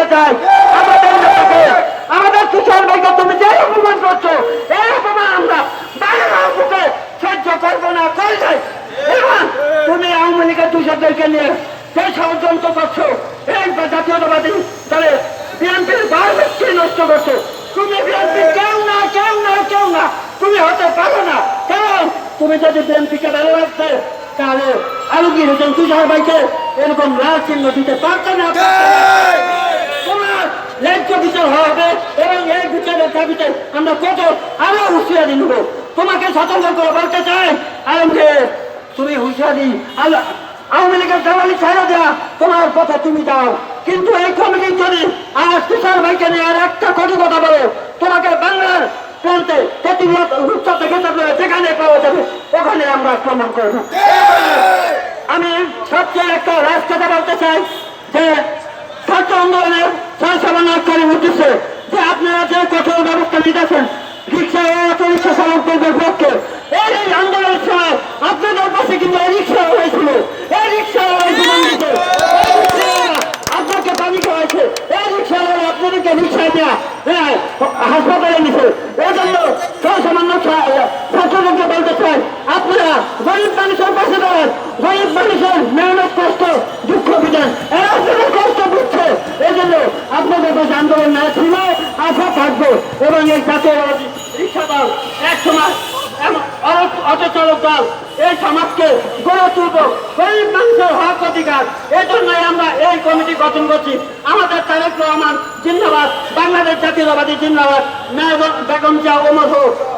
বলতে চাই। আমাদের নেতাকে, আমাদের তুষার ভাইকে তুমি যে অপমান করছ এই অপমান আমরা বুকে সহ্য করব না করে যাই? তুমি আওয়ামী লীগের তুষারদেরকে নিয়ে যে ষড়যন্ত্র করছ, এই জাতীয়তাবাদী দলে বিএনপির বারবৃষ্টি নষ্ট করছ, তুমি বিএনপি কেউ না কেউ না কেউ না, তুমি হতে পারো না। কারণ তুমি যদি বিএনপিকে ভালো রাখতে তাহলে আলমগীর হোসেন তুষার ভাইকে এরকম লাল চিহ্ন দিতে পারতে না পারতে না। তোমার ন্যায্য বিচার হবে এবং এই বিচারের দাবিতে আমরা কত আরও হুঁশিয়ারি নেব। তোমাকে সতর্ক করে বলতে চাই। আলমগীর তুমি হুঁশিয়ারি। আল্লাহ আওয়ামী লীগের দেওয়ালি ছেড়ে দেওয়া তোমার কথা তুমি দাও কিন্তু এই কমিটি যদি আজ তুষার ভাইকে নিয়ে আর একটা কটু কথা বলে, তোমাকে বাংলার প্রান্তে রূপসা থেকে থাকলে যেখানে পাওয়া যাবে, ওখানে আমরা আক্রমণ করব। আমি সবচেয়ে একটা রাজ বলতে চাই যে ছাত্র আন্দোলনের সমানাকারী উঠেছে যে আপনারা যে কঠোর ব্যবস্থা নিতেছেন হ্যাঁ হাসপাতালে আপনারা গরিব মানুষের পাশে দাঁড়ান গরিব মানুষের মেহনত কষ্ট দুঃখ বিধান এরা আপনাদের কষ্ট বুঝছে এই জন্য আপনাদের পাশে আন্দোলন না ছিল আশা থাকব এবং এই জাতীয় রিক্সা দল এক সময় এমন অটো- অটো চালক দল, এই সমাজকে গড়ে তুলব। গরিব মানুষের হক অধিকার। এই জন্যই আমরা এই কমিটি গঠন করছি। আমাদের তারেক রহমান জিন্দাবাদ, বাংলাদেশ জাতীয়তাবাদী জিন্দাবাদ। মেয়র বেগম জিয়া ওমর হোক।